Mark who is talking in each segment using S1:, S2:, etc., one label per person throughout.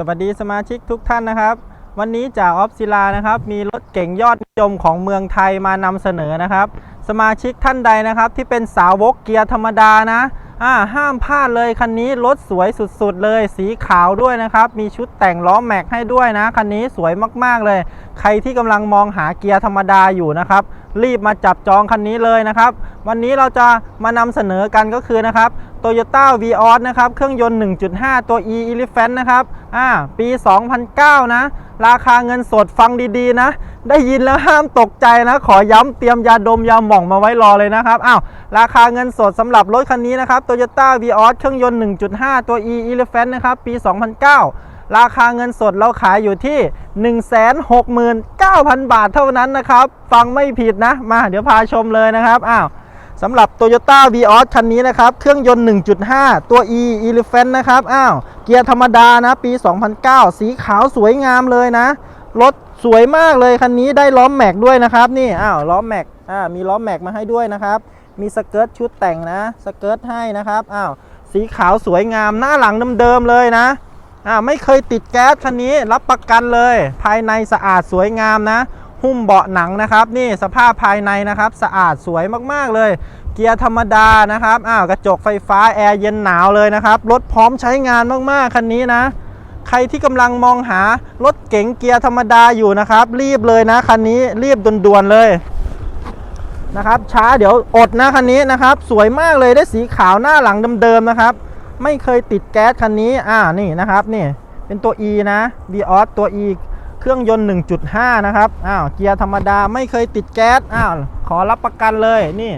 S1: สวัสดีสมาชิกทุกท่านนะครับ วันนี้จากออฟซิลานะครับ มีรถเก่งยอดนิยมของเมืองไทยมานำเสนอนะครับ สมาชิกท่านใดนะครับ ที่เป็นสาวกเกียร์ธรรมดานะอ่าห้ามพลาดเลยคันนี้รถสวยสุดๆเลย สีขาวด้วยนะครับ มีชุดแต่งล้อแม็กให้ด้วยนะคันนี้สวยมากๆเลย ใครที่กำลังมองหาเกียร์ธรรมดาอยู่นะครับ รีบมาจับจองคันนี้เลยนะครับ วันนี้เราจะมานำเสนอกันก็คือนะครับ Toyota v ีออสนะครับ เครื่องยนต์ 1.5 ตัว e Elephant นะครับอ่าปี 2009 นะ ราคาเงินสดฟังดีๆ นะ ได้ยินแล้วห้ามตกใจนะ ขอย้ำเตรียมยาดมยาหม่องมาไว้รอเลยนะครับอ้าวราคาเงินสดสำหรับรถคันนี้นะครับ Toyota v ีออสเครื่องยนต์ 1.5 ตัว e Elephant นะครับ ปี 2009 ราคาเงินสดเราขายอยู่ที่ 169,000 บาทเท่านั้นนะครับ ฟังไม่ผิดนะ มาเดี๋ยวพาชมเลยนะครับอ้าวสำหรับ Toyota v ีออสคันนี้นะครับ เครื่องยนต์ 1.5 ตัว e Elephant นะครับ อ้าว เกียร์ธรรมดานะ ปี 2009 สีขาวสวยงามเลยนะ รถสวยมากเลยคันนี้ได้ล้อมแม็กด้วยนะครับ นี่ อ้าว ล้อมแม็ก อ่า มีล้อมแม็กมาให้ด้วยนะครับ มีสเกิร์ตชุดแต่งนะ สเกิร์ตให้นะครับ อ้าว สีขาวสวยงาม หน้าหลังเดิมๆเลยนะ อ่าไม่เคยติดแก๊สคันนี้รับประกันเลย ภายในสะอาดสวยงามนะ หุ้มเบาะหนังนะครับ นี่สภาพภายในนะครับ สะอาดสวยมากๆเลย เกียร์ธรรมดานะครับอ้าวกระจกไฟฟ้าแอร์เย็นหนาวเลยนะครับรถพร้อมใช้งานมากๆคันนี้นะใครที่กำลังมองหารถเก๋งเกียร์ธรรมดาอยู่นะครับ รีบเลยนะคันนี้รีบด่วนๆเลยนะครับ ช้าเดี๋ยวอดนะคันนี้นะครับ สวยมากเลยได้สีขาวหน้าหลังเดิมๆนะครับ ไม่เคยติดแก๊สคันนี้ อ่า นี่นะครับ นี่ เป็นตัว E นะ v ีออสตัว E เครื่องยนต์ 1.5 นะครับ อ้าว เกียร์ธรรมดาไม่เคยติดแก๊ส อ้าว ขอรับประกันเลย นี่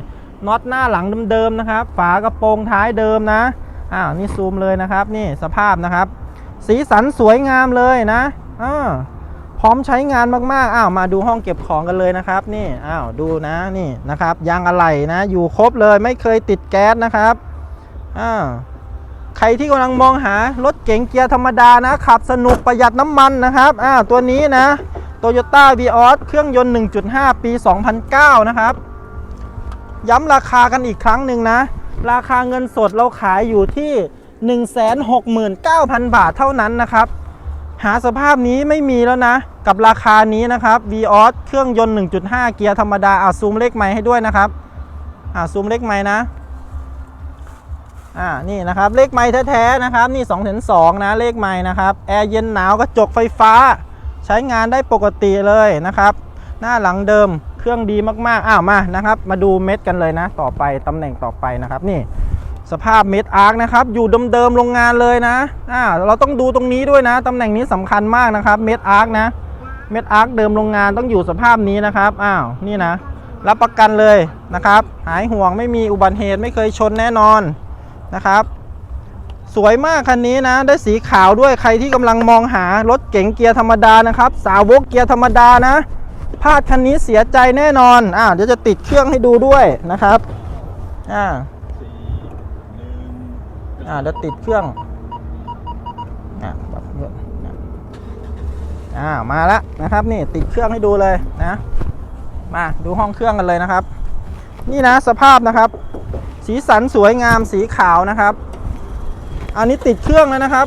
S1: น็อตหน้าหลังเดิมๆนะครับ ฝากระโปรงท้ายเดิมนะ อ้าว นี่ซูมเลยนะครับ นี่ สภาพนะครับ สีสันสวยงามเลยนะอ่าพร้อมใช้งานมากๆ อ้าว มาดูห้องเก็บของกันเลยนะครับ นี่ อ้าว ดูนะ นี่นะครับ ยางอะไหล่นะ อยู่ครบเลย ไม่เคยติดแก๊สนะครับอ่า ใครที่กำลังมองหารถเก๋งเกียร์ธรรมดานะขับสนุกประหยัดน้ำมันนะครับอ่าตัวนี้นะ Toyota v ีออสเครื่องยนต์ 1.5 ปี 2009 นะครับ ย้ำราคากันอีกครั้งหนึ่งนะ ราคาเงินสดเราขายอยู่ที่ 169,000 บาทเท่านั้นนะครับ หาสภาพนี้ไม่มีแล้วนะ กับราคานี้นะครับ v ีออสเครื่องยนต์ 1.5 เกียร์ธรรมดาอ่าซูมเลขไม้ให้ด้วยนะครับอ่าซูมเลขไม้นะ อ่านี่นะครับเลขไม้แท้ๆนะครับนี่2องสองนะเลขไม้นะครับแอร์เย็นหนาวกระจกไฟฟ้า ใช้งานได้ปกติเลยนะครับ หน้าหลังเดิมเครื่องดีมากๆอ้าวมานะครับ มาดูเม็ดกันเลยนะ ต่อไปตำแหน่งต่อไปนะครับนี่สภาพเม็ดอาร์คนะครับอยู่เดิมๆโรงงานเลยนะอ่าเราต้องดูตรงนี้ด้วยนะตำแหน่งนี้สำคัญมากนะครับเม็ดอาร์คนะเม็ดอาร์คเดิมโรงงานต้องอยู่สภาพนี้นะครับอ้าวนี่นะ รับประกันเลยนะครับ หายห่วงไม่มีอุบัติเหตุไม่เคยชนแน่นอน นะครับ สวยมากคันนี้นะ ได้สีขาวด้วยใครที่กำลังมองหารถเก๋งเกียร์ธรรมดานะครับ สาวกเกียร์ธรรมดานะพลาดคันนี้เสียใจแน่นอนอ่าเดี๋ยวจะติดเครื่องให้ดูด้วยนะครับอ่าอ่าเดี๋ยวติดเครื่องอ่าปรับเครื่อะอ่ามาแล้วนะครับนี่ติดเครื่องให้ดูเลยนะ มาดูห้องเครื่องกันเลยนะครับ นี่นะสภาพนะครับ สีสันสวยงามสีขาวนะครับ อันนี้ติดเครื่องแล้วนะครับ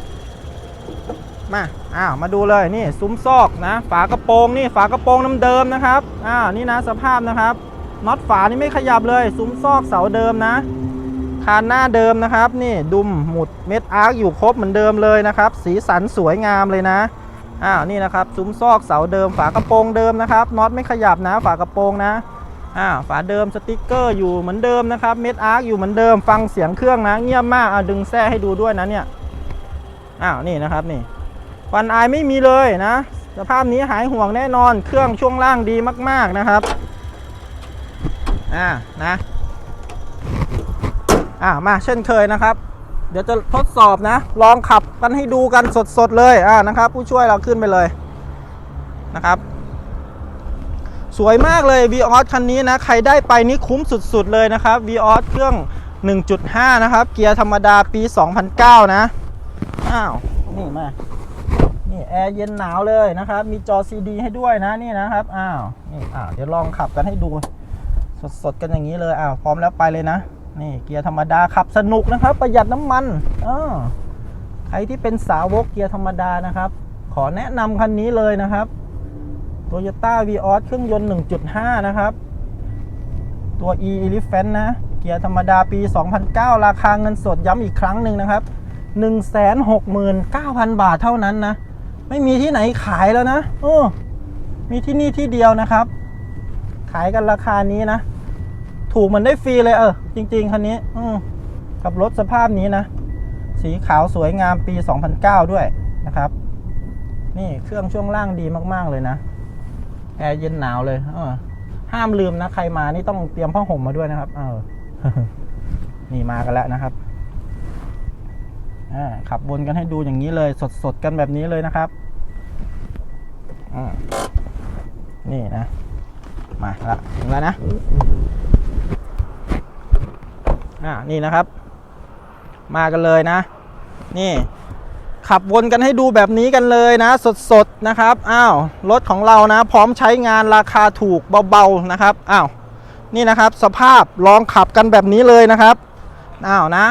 S1: มา อ้าว มาดูเลยนี่ซุ้มซอกนะ ฝากระโปรงนี่ฝากระโปรงน้ำเดิมนะครับอ้าวนี่นะสภาพนะครับน็อตฝานี่ไม่ขยับเลย ซุ้มซอกเสาเดิมนะคานหน้าเดิมนะครับ นี่ดุมหมุดเม็ดอาร์คอยู่ครบเหมือนเดิมเลยนะครับ สีสันสวยงามเลยนะอ้าวนี่นะครับซุ้มซอกเสาเดิม ฝากระโปรงเดิมนะครับน็อตไม่ขยับนะ ฝากระโปรงนะ อ่าฝาเดิมสติกเกอร์อยู่เหมือนเดิมนะครับเม็ดอาร์คอยู่เหมือนเดิมฟังเสียงเครื่องนะเงียบมากอะดึงแส้ให้ดูด้วยนะเนี่ยอ้าวนี่นะครับนี่ฟันอายไม่มีเลยนะสภาพนี้หายห่วงแน่นอนเครื่องช่วงล่างดีมาก ๆนะครับอ่านะอ่ามาเช่นเคยนะครับ เดี๋ยวจะทดสอบนะ ลองขับกันให้ดูกันสดๆเลยอ่านะครับ ผู้ช่วยเราขึ้นไปเลยนะครับ สวยมากเลย v ีออสคันนี้นะ ใครได้ไปนี่คุ้มสุดๆเลยนะครับ v ีออสเครื่อง 1.5 นะครับ เกียร์ธรรมดาปี 2009 นะ อ้าว นี่มา นี่แอร์เย็นหนาวเลยนะครับ มีจอ CD ให้ด้วยนะนี่นะครับ อ้าว นี่อ้าว เดี๋ยวลองขับกันให้ดู สดๆกันอย่างนี้เลย อ้าว พร้อมแล้วไปเลยนะ นี่เกียร์ธรรมดาขับสนุกนะครับ ประหยัดน้ำมันเออรที่เป็นสาวกเกียร์ธรรมดานะครับ ขอแนะนำคันนี้เลยนะครับ Toyota Vios เครื่องยนต์ 1.5 นะครับ ตัว e Elephant นะ เกียร์ธรรมดาปี 2009 ราคาเงินสดย้ำอีกครั้งหนึ่งนะครับ 169,000 บาทเท่านั้นนะ ไม่มีที่ไหนขายแล้วนะ โอ้ มีที่นี่ที่เดียวนะครับ ขายกันราคานี้นะ ถูกเหมือนได้ฟรีเลยเออ จริง ๆ คันนี้ อืกับรถสภาพนี้นะ สีขาวสวยงามปี 2009 ด้วยนะครับ นี่เครื่องช่วงล่างดีมาก ๆ เลยนะ แอร์เย็นหนาวเลยเออห้ามลืมนะ ใครมานี่ต้องเตรียมผ้าห่มมาด้วยนะครับ เออ นี่มากันแล้วนะครับอ่าขับวนกันให้ดูอย่างนี้เลยสดๆกันแบบนี้เลยนะครับอ่านี่นะ มาละถึงแล้วนะอ่านี่นะครับ มากันเลยนะ นี่ ขับวนกันให้ดูแบบนี้กันเลยนะ สดๆนะครับอ้าวรถของเรานะ พร้อมใช้งานราคาถูกเบาๆนะครับอ้าวนี่นะครับ สภาพลองขับกันแบบนี้เลยนะครับอ้าวนะ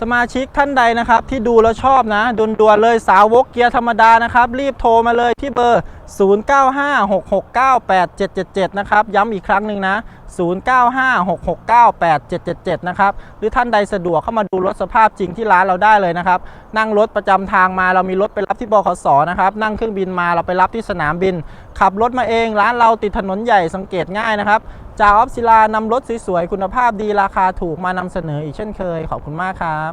S1: สมาชิกท่านใดนะครับที่ดูแล้วชอบนะด่วนๆเลยสาวกเกียร์ธรรมดานะครับ รีบโทรมาเลยที่เบอร์ 0956698777 นะครับ ย้ำอีกครั้งหนึ่งนะ 0956698777 นะครับ หรือท่านใดสะดวกเข้ามาดูรถสภาพจริงที่ร้านเราได้เลยนะครับ นั่งรถประจำทางมาเรามีรถไปรับที่บขสนะครับ นั่งเครื่องบินมาเราไปรับที่สนามบิน ขับรถมาเองร้านเราติดถนนใหญ่สังเกตง่ายนะครับ จาออฟศิลานำรถสวยๆคุณภาพดีราคาถูกมานำเสนออีกเช่นเคย ขอบคุณมากครับ